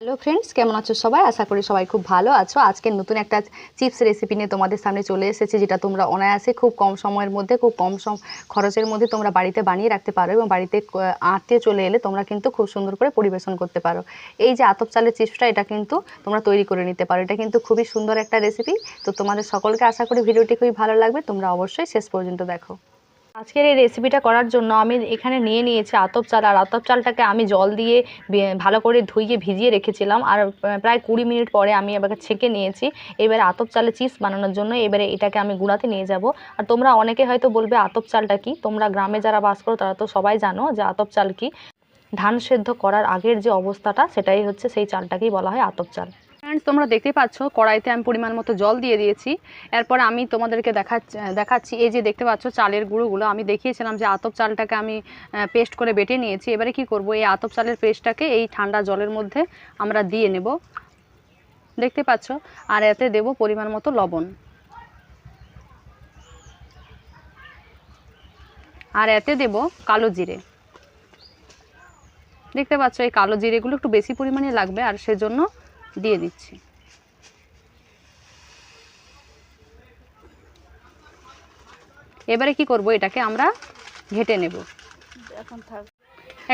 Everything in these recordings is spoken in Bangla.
হ্যালো ফ্রেন্ডস কেমন আছো সবাই? আশা করি সবাই খুব ভালো আছো। আজকে নতুন একটা চিপস রেসিপি নিয়ে তোমাদের সামনে চলে এসেছে, যেটা তোমরা অনায়াসে খুব কম সময়ের মধ্যে, খুব কম সম, খরচের মধ্যে তোমরা বাড়িতে বানিয়ে রাখতে পারো এবং বাড়িতে আত্মীয় চলে এলে তোমরা কিন্তু খুব সুন্দর করে পরিবেশন করতে পারো। এই যে আতপ চালের চিপসটা, এটা কিন্তু তোমরা তৈরি করে নিতে পারো। এটা কিন্তু খুবই সুন্দর একটা রেসিপি তো তোমাদের সকলকে আশা করি ভিডিওটি খুবই ভালো লাগবে। তোমরা অবশ্যই শেষ পর্যন্ত দেখো। আজকের এই রেসিপিটা করার জন্য আমি এখানে নিয়ে নিয়েছি আতপ চাল। আর আতপ চালটাকে আমি জল দিয়ে ভালো করে ধুইয়ে ভিজিয়ে রেখেছিলাম। আর প্রায় কুড়ি মিনিট পরে আমি এবারে ছেঁকে নিয়েছি। এবারে আতপ চালে চিপস বানানোর জন্য এবারে এটাকে আমি গুঁড়াতে নিয়ে যাব। আর তোমরা অনেকে হয়তো বলবে, আতপ চালটা কি? তোমরা গ্রামে যারা বাস করো, তারা তো সবাই জানো যে আতপ চাল কি। ধান সেদ্ধ করার আগের যে অবস্থাটা, সেটাই হচ্ছে সেই চালটাকেই বলা হয় আতপ চাল। ফ্রেন্ডস তোমরা দেখতে পাচ্ছ, কড়াইতে আমি পরিমাণ মতো জল দিয়ে দিয়েছি। এরপর আমি তোমাদেরকে দেখাচ্ছি দেখাচ্ছি, এই যে দেখতে পাচ্ছ চালের গুঁড়োগুলো, আমি দেখিয়েছিলাম যে আতপ চালটাকে আমি পেস্ট করে বেটে নিয়েছি। এবারে কি করব, এই আতপ চালের পেস্টটাকে এই ঠান্ডা জলের মধ্যে আমরা দিয়ে নেব। দেখতে পাচ্ছ? আর এতে দেব পরিমাণ মতো লবণ। আর এতে দেব কালো জিরে। দেখতে পাচ্ছ, এই কালো জিরেগুলো একটু বেশি পরিমাণে লাগবে, আর সেজন্য দিয়ে দিচ্ছি। এবারে কি করব? এটাকে আমরা ঘেটে নেব।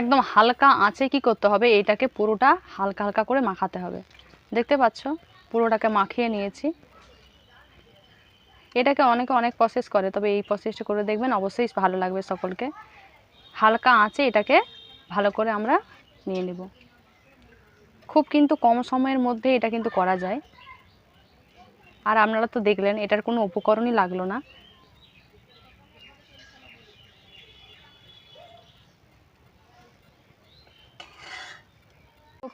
একদম হালকা আঁচে কি করতে হবে? এটাকে পুরোটা হালকা হালকা করে মাখাতে হবে। দেখতে পাচ্ছ? পুরোটাকে মাখিয়ে নিয়েছি। এটাকে অনেকে অনেক প্রসেস করে তবে এই প্রসেসটা করে দেখবেন অবশ্যই ভালো লাগবে সকলকে। হালকা আঁচে এটাকে ভালো করে আমরা নিয়ে নেব। খুব কিন্তু কম সময়ের মধ্যে এটা কিন্তু করা যায়। আর আপনারা তো দেখলেন, এটার কোনো উপকরণই লাগল না।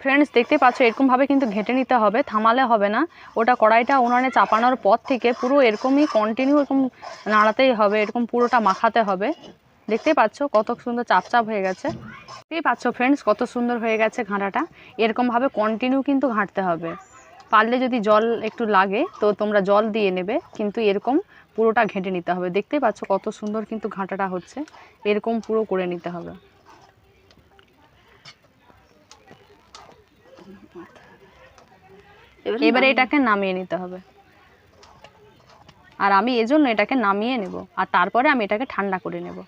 ফ্রেন্ডস দেখতে পাচ্ছ এরকমভাবে কিন্তু ঘেঁটে নিতে হবে, থামালে হবে না। ওটা কড়াইটা উনানে চাপানোর পর থেকে পুরো এরকমই কন্টিনিউ এরকম নাড়াতেই হবে, এরকম পুরোটা মাখাতে হবে। দেখতেই পাচ্ছ কত সুন্দর চাপ চাপ হয়ে গেছে। দেখতেই পাচ্ছ ফ্রেন্ডস কত সুন্দর হয়ে গেছে ঘাঁটাটা। এরকমভাবে কন্টিনিউ কিন্তু ঘাঁটতে হবে। পারলে যদি জল একটু লাগে তো তোমরা জল দিয়ে নেবে কিন্তু এরকম পুরোটা ঘেঁটে নিতে হবে। দেখতেই পাচ্ছ কত সুন্দর কিন্তু ঘাঁটাটা হচ্ছে। এরকম পুরো করে নিতে হবে। এবারে এটাকে নামিয়ে নিতে হবে। আর আমি এজন্য এটাকে নামিয়ে নেব আর তারপরে আমি এটাকে ঠান্ডা করে নেব।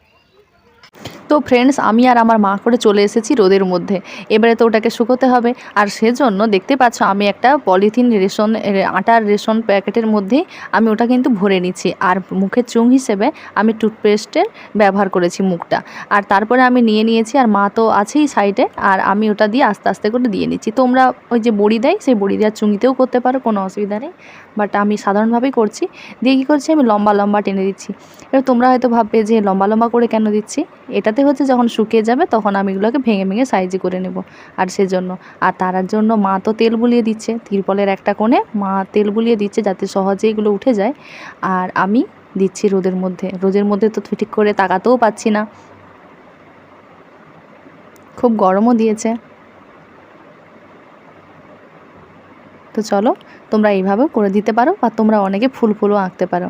তো ফ্রেন্ডস আমি আর আমার মা করে চলে এসেছি রোদের মধ্যে। এবারে তো ওটাকে শুকোতে হবে। আর সেজন্য দেখতে পাচ্ছ, আমি একটা পলিথিন রেশন আটার রেশন প্যাকেটের মধ্যে আমি ওটা কিন্তু ভরে নিচ্ছি। আর মুখের চুং হিসেবে আমি টুথপেস্টের ব্যবহার করেছি মুখটা। আর তারপরে আমি নিয়ে নিয়েছি, আর মা তো আছেই সাইডে, আর আমি ওটা দিয়ে আস্তে আস্তে করে দিয়ে নিচ্ছি। তোমরা ওই যে বড়ি দেয়, সেই বড়ি দেওয়ার চুঙিতেও করতে পারো, কোনো অসুবিধা নেই। বাট আমি সাধারণভাবেই করছি। দিয়ে কী করছি, আমি লম্বা লম্বা টেনে দিচ্ছি। এবার তোমরা হয়তো ভাববে যে লম্বা লম্বা করে কেন দিচ্ছি? এটাতে হচ্ছে যখন শুকিয়ে যাবে তখন আমি এগুলোকে ভেঙে ভেঙে সাইজে করে নেব। আর সেজন্য, আর তারার জন্য মা তো তেল বুলিয়ে দিচ্ছে, তিরপলের একটা কোণে মা তেল বুলিয়ে দিচ্ছে যাতে সহজে এগুলো উঠে যায়। আর আমি দিচ্ছি রোদের মধ্যে রোদের মধ্যে তো ঠিক করে তাকাতেও পাচ্ছি না। খুব গরমও দিয়েছে। তো চলো, তোমরা এইভাবেও করে দিতে পারো বা তোমরা অনেকে ফুল ফুলও আঁকতে পারো।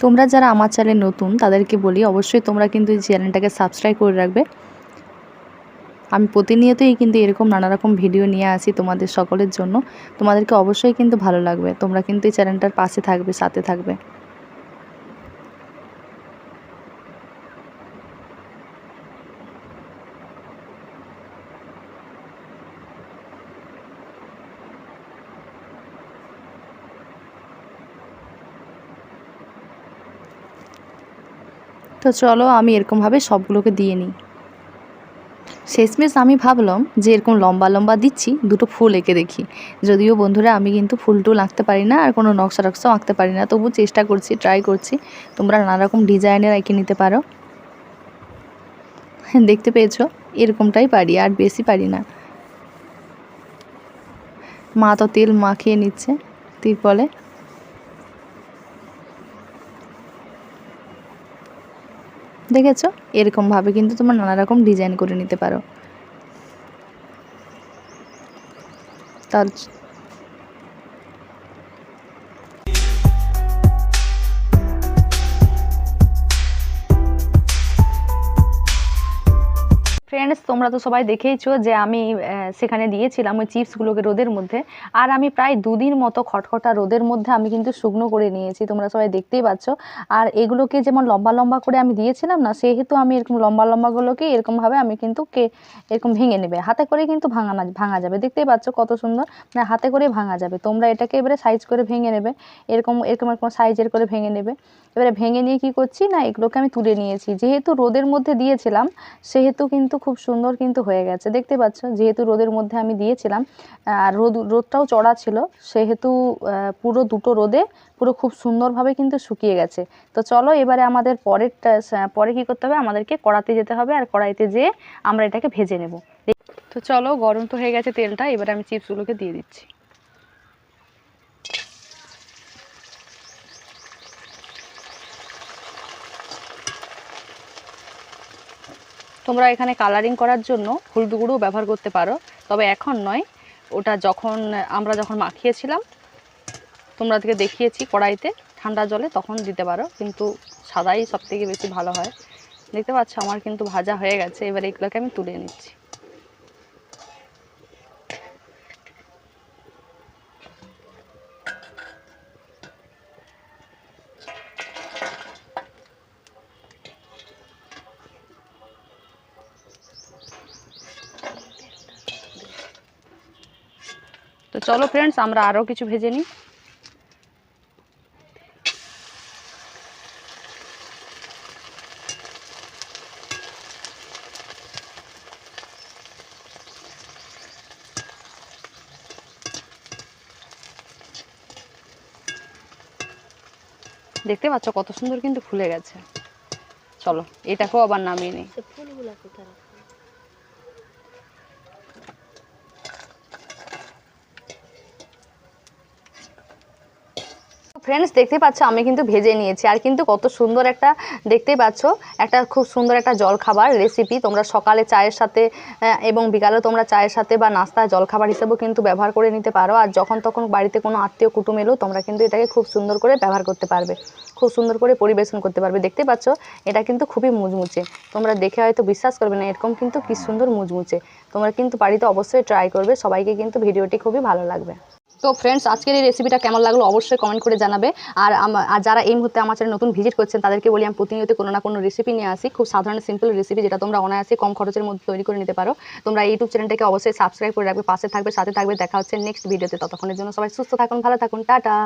তোমরা যারা আমার চ্যানেল নতুন, তাদেরকে বলি অবশ্যই তোমরা কিন্তু এই চ্যানেলটাকে সাবস্ক্রাইব করে রাখবে। আমি প্রতিনিয়তই কিন্তু এরকম নানা রকম ভিডিও নিয়ে আসি তোমাদের সকলের জন্য। তোমাদেরকে অবশ্যই কিন্তু ভালো লাগবে। তোমরা কিন্তু এই চ্যানেলটার পাশে থাকবে, সাথে থাকবে। তো চলো আমি এরকমভাবে সবগুলোকে দিয়ে নিই। শেষমেশ আমি ভাবলাম যে এরকম লম্বা লম্বা দিচ্ছি, দুটো ফুল এঁকে দেখি। যদিও বন্ধুরা, আমি কিন্তু ফুল টুল আঁকতে পারি না আর কোনো নকশা টকশাও আঁকতে পারি না। তবু চেষ্টা করছি ট্রাই করছি। তোমরা নানা রকম ডিজাইনের এঁকে নিতে পারো। দেখতে পেয়েছ? এরকমটাই পারি, আর বেশি পারি না। মা তো তেল মাখিয়ে নিচ্ছে, তিরপলে। দেখেছ? এরকমভাবে কিন্তু তোমরা নানা রকম ডিজাইন করে নিতে পারো। তার ফ্রেন্ডস তোমরা তো সবাই দেখেইছো যে আমি সেখানে দিয়েছিলাম ওই চিপসগুলোকে রোদের মধ্যে। আর আমি প্রায় দুদিন মতো খটখটা রোদের মধ্যে আমি কিন্তু শুকনো করে নিয়েছি, তোমরা সবাই দেখতেই পাচ্ছ। আর এগুলোকে যেমন লম্বা লম্বা করে আমি দিয়েছিলাম না, সেহেতু আমি এরকম লম্বা লম্বাগুলোকে এরকমভাবে আমি কিন্তু কে, এরকম ভেঙে নেবে। হাতে করে কিন্তু ভাঙা না, ভাঙা যাবে। দেখতেই পাচ্ছ কত সুন্দর মানে হাতে করে ভাঙা যাবে। তোমরা এটাকে এবারে সাইজ করে ভেঙে নেবে, এরকম এরকম এরকম সাইজের করে ভেঙে নেবে। এবারে ভেঙে নিয়ে কি করছি না, এগুলোকে আমি তুলে নিয়েছি। যেহেতু রোদের মধ্যে দিয়েছিলাম, সেহেতু কিন্তু খুব সুন্দর কিন্তু হয়ে গেছে। দেখতে পাচ্ছ, যেহেতু রোদের মধ্যে আমি দিয়েছিলাম, আর রোদ, রোদটাও চড়া ছিল, সেহেতু পুরো দুটো রোদে পুরো খুব সুন্দরভাবে কিন্তু শুকিয়ে গেছে। তো চলো এবারে আমাদের পরেরটা পরে কি করতে হবে? আমাদেরকে কড়াতে যেতে হবে, আর কড়াইতে যেয়ে আমরা এটাকে ভেজে নেব। তো চলো, গরম তো হয়ে গেছে তেলটা, এবারে আমি চিপসগুলোকে দিয়ে দিচ্ছি। তোমরা এখানে কালারিং করার জন্য হলুদ গুঁড়ো ব্যবহার করতে পারো। তবে এখন নয়, ওটা যখন আমরা যখন মাখিয়েছিলাম তোমরা তোমাদেরকে দেখিয়েছি কড়াইতে, ঠান্ডা জলে তখন দিতে পারো, কিন্তু সাদাই সবথেকে বেশি ভালো হয়। দেখতে পাচ্ছ, আমার কিন্তু ভাজা হয়ে গেছে, এবার এগুলোকে আমি তুলে নিচ্ছি। চলো ফ্রেন্ডস আমরা আরও কিছু ভেজে নিই। দেখতে পাচ্ছ কত সুন্দর কিন্তু ফুলে গেছে। চলো, এটাকেও আবার নামিয়ে নিই। কোথায় ফ্রেন্ডস দেখতে পাচ্ছ, আমি কিন্তু ভেজে নিয়েছি। আর কিন্তু কত সুন্দর একটা, দেখতেই পাচ্ছ, একটা খুব সুন্দর একটা জলখাবার রেসিপি তোমরা সকালে চায়ের সাথে এবং বিকালে তোমরা চায়ের সাথে বা নাস্তা জলখাবার হিসেবেও কিন্তু ব্যবহার করে নিতে পারো। আর যখন তখন বাড়িতে কোনো আত্মীয় কুটুম এলেও তোমরা কিন্তু এটাকে খুব সুন্দর করে ব্যবহার করতে পারবে। খুব সুন্দর করে পরিবেশন করতে পারবে। দেখতে পাচ্ছ, এটা কিন্তু খুবই মুচমুচে। তোমরা দেখে হয়তো বিশ্বাস করবে না, এরকম কিন্তু কি সুন্দর মুচমুচে। তোমরা কিন্তু বাড়িতে অবশ্যই ট্রাই করবে। সবাইকে কিন্তু ভিডিওটি খুবই ভালো লাগবে। তো ফ্রেন্ডস আজকের এই রেসিপিটা কেমন লাগল অবশ্যই কমেন্ট করে জানাবে। আর আর যারা এই মুহূর্তে আমার চ্যানেল নতুন ভিজিট করছেন, তাদেরকে বলি আমি প্রতিনিয়ত কোনো না কোনো রেসিপি নিয়ে আসি। খুব সাধারণ সিম্পল রেসিপি যেটা তোমরা অনায়াসে কম খরচের মধ্যে তৈরি করে নিতে পারো। তোমরা ইউটিউব চ্যানেলটাকে অবশ্যই সাবস্ক্রাইব করে রাখবে। পাশে থাকবে, সাথে থাকবে। দেখা হচ্ছে নেক্সট ভিডিওতে ততক্ষণের জন্য সবাই সুস্থ থাকুন, ভালো থাকুন। টাটা!